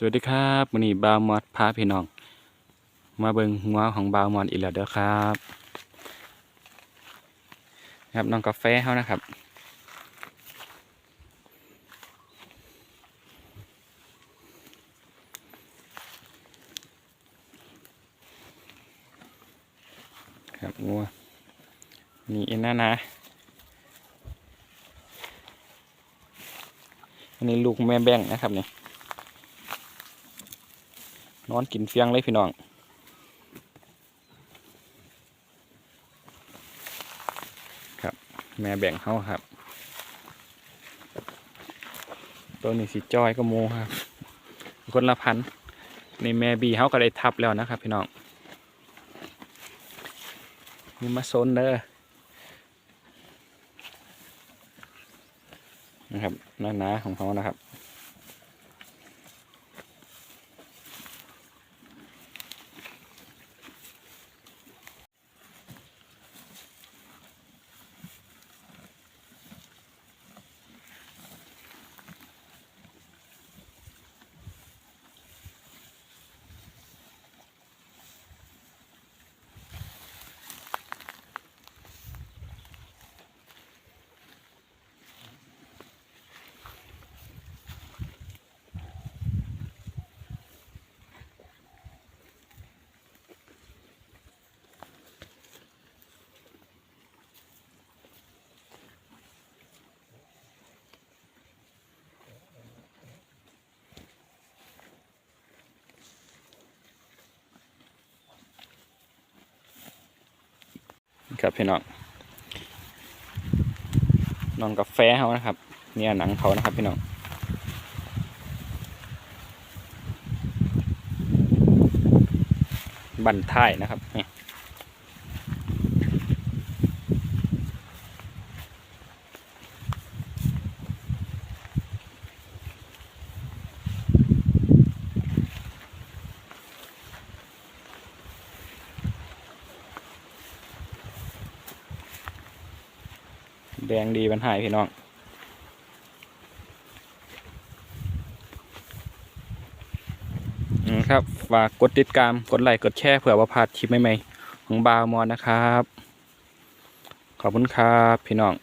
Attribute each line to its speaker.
Speaker 1: สวัสดีครับวันนี้บาวมอดพาพี่น้อง มาเบิงหัวของบาวมอดอีกแล้วเด้อครับ ครับน้องกาแฟเขานะครับ ครับงัวนี่เอ็นนะนะอันนี้ลูกแม่แบ่งนะครับเนี่ย นอนกินเฟียงเลยพี่น้องครับ แม่แบ่งเขาครับ ตัวนี้สีจอยก็โมครับ คนละพันในแม่บีเขาก็ได้ทับแล้วนะครับ พี่น้องนี่มาโซนเด้อนะครับหน้าๆของเขานะครับ ครับพี่น้องน้องกาแฟเขานะครับ เนี่ยหนังเขานะครับพี่น้องบันท้ายนะครับนี่ แดงดีบันหายพี่น้อง ครับ ฝากกดติดตาม กดไลค์ กดแชร์เผื่อว่าพลาดคลิปใหม่ๆของบาวมอนนะครับ ขอบคุณครับ พี่น้อง